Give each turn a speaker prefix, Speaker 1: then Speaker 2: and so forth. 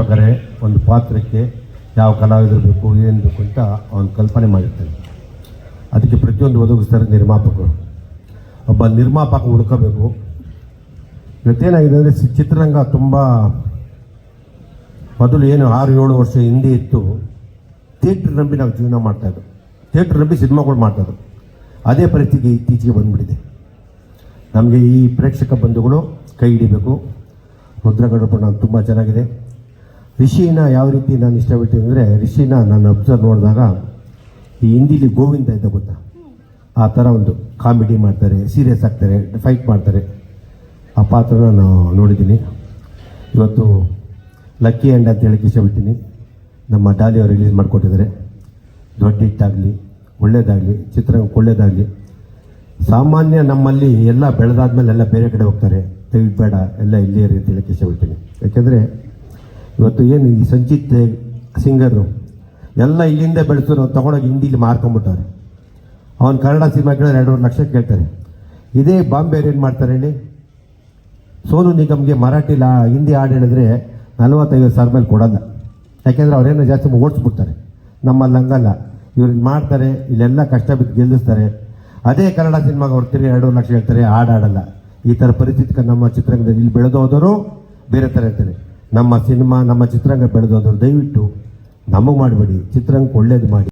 Speaker 1: ಮಾಡ್ಬೇಕಾದ್ರೆ ಒಂದು ಪಾತ್ರಕ್ಕೆ ಯಾವ ಕಲಾವಿದರು ಬೇಕು ಏನು ಬೇಕು ಅಂತ ಅವನು ಕಲ್ಪನೆ ಮಾಡಿರ್ತಾನೆ. ಅದಕ್ಕೆ ಪ್ರತಿಯೊಂದು ಒದಗಿಸ್ತಾರೆ ನಿರ್ಮಾಪಕರು. ಒಬ್ಬ ನಿರ್ಮಾಪಕ ಹುಡ್ಕೋಬೇಕು. ಇವತ್ತೇನಾಗಿದೆ ಅಂದರೆ ಚಿತ್ರರಂಗ ತುಂಬ ಮೊದಲು ಏನು ಆರು ಏಳು ವರ್ಷ ಹಿಂದೆ ಇತ್ತು. ಥಿಯೇಟ್ರ್ ನಂಬಿ ನಾವು ಜೀವನ ಮಾಡ್ತಾಯಿದ್ದು ಥಿಯೇಟ್ರ್ ನಂಬಿ ಸಿನಿಮಾಗಳು ಮಾಡ್ತಾಯಿದ್ದು ಅದೇ ಪರಿಸ್ಥಿತಿ ಇತ್ತೀಚೆಗೆ ಬಂದುಬಿಟ್ಟಿದೆ. ನಮಗೆ ಈ ಪ್ರೇಕ್ಷಕ ಬಂಧುಗಳು ಕೈ ಹಿಡಿಬೇಕು. ಮುದ್ರಗಡಪಣ ತುಂಬ ಚೆನ್ನಾಗಿದೆ. ರಿಷಿನ ಯಾವ ರೀತಿ ನಾನು ಇಷ್ಟಪಡ್ತೀನಿ ಅಂದರೆ ರಿಷಿನ ನಾನು ಅಬ್ಸರ್ವ್ ನೋಡಿದಾಗ ಈ ಹಿಂದಿಲಿ ಗೋವಿಂದ ಇದ್ದ ಗೊತ್ತಾ? ಆ ಥರ ಒಂದು ಕಾಮಿಡಿ ಮಾಡ್ತಾರೆ ಸೀರಿಯಸ್ ಆಗ್ತಾರೆ ಫೈಟ್ ಮಾಡ್ತಾರೆ. ಆ ಪಾತ್ರನ ನಾನು ನೋಡಿದ್ದೀನಿ. ಇವತ್ತು ಲಕ್ಕಿ ಆ್ಯಂಡ್ ಅಂತ ಹೇಳಕ್ಕೆ ಇಷ್ಟಪಡ್ತೀನಿ. ನಮ್ಮ ಡಾಲಿ ಅವರು ರಿಲೀಸ್ ಮಾಡಿಕೊಟ್ಟಿದ್ದಾರೆ. ದೊಡ್ಡ ಹಿಟ್ಟಾಗಲಿ ಒಳ್ಳೇದಾಗಲಿ, ಚಿತ್ರರಂಗಕ್ಕೆ ಒಳ್ಳೇದಾಗಲಿ. ಸಾಮಾನ್ಯ ನಮ್ಮಲ್ಲಿ ಎಲ್ಲ ಬೆಳೆದಾದ್ಮೇಲೆ ಎಲ್ಲ ಬೇರೆ ಕಡೆ ಹೋಗ್ತಾರೆ. ಬೇಡ ಎಲ್ಲ ಇಲ್ಲಿಯೇ ಇರಿ ಅಂತ ಹೇಳಕ್ಕೆ ಇಷ್ಟಪಡ್ತೀನಿ. ಯಾಕೆಂದರೆ ಇವತ್ತು ಏನು ಈ ಸಂಚಿತ್ ಸಿಂಗರು ಎಲ್ಲ ಇಲ್ಲಿಂದ ಬೆಳೆಸೋ ನಾವು ತಗೊಂಡೋಗಿ ಹಿಂದಿಲಿ ಮಾರ್ಕೊಂಬಿಟ್ಟವ್ರೆ. ಅವನು ಕನ್ನಡ ಸಿನಿಮಾ ಕೇಳಿದ್ರೆ ಎರಡೂವರೆ ಲಕ್ಷ ಕೇಳ್ತಾರೆ. ಇದೇ ಬಾಂಬೆಯವ್ರು ಏನು ಮಾಡ್ತಾರೆ ಹೇಳಿ? ಸೋನು ನಿಗಮ್ಗೆ ಮರಾಠಿ ಲಾ, ಹಿಂದಿ ಹಾಡು ಹೇಳಿದ್ರೆ ನಲವತ್ತೈದು ಸಾವಿರ ಮೇಲೆ ಕೊಡಲ್ಲ. ಯಾಕೆಂದರೆ ಅವರೇನೋ ಜಾಸ್ತಿ ಓಡಿಸ್ಬಿಡ್ತಾರೆ. ನಮ್ಮಲ್ಲಿ ಹಂಗಲ್ಲ. ಇವ್ರು ಮಾಡ್ತಾರೆ, ಇಲ್ಲೆಲ್ಲ ಕಷ್ಟ ಬಿದ್ದು ಗೆಲ್ಲಿಸ್ತಾರೆ. ಅದೇ ಕನ್ನಡ ಸಿನಿಮಾಗೆ ಹೊರ್ತೀರಿ ಎರಡೂವರೆ ಎರಡು ಲಕ್ಷ ಹೇಳ್ತಾರೆ, ಹಾಡು ಆಡಲ್ಲ ಈ ಥರ ಪರಿಸ್ಥಿತಿ ನಮ್ಮ ಚಿತ್ರರಂಗದಲ್ಲಿ ಇಲ್ಲಿ ಬೆಳೆದೋದವರು ಬೇರೆ ಥರ ಇರ್ತಾರೆ. ನಮ್ಮ ಸಿನಿಮಾ ನಮ್ಮ ಚಿತ್ರರಂಗ ಅದನ್ನು ದಯವಿಟ್ಟು ನಮಗೆ ಮಾಡಬೇಡಿ. ಚಿತ್ರರಂಗಕ್ಕೆ ಒಳ್ಳೇದು ಮಾಡಿ.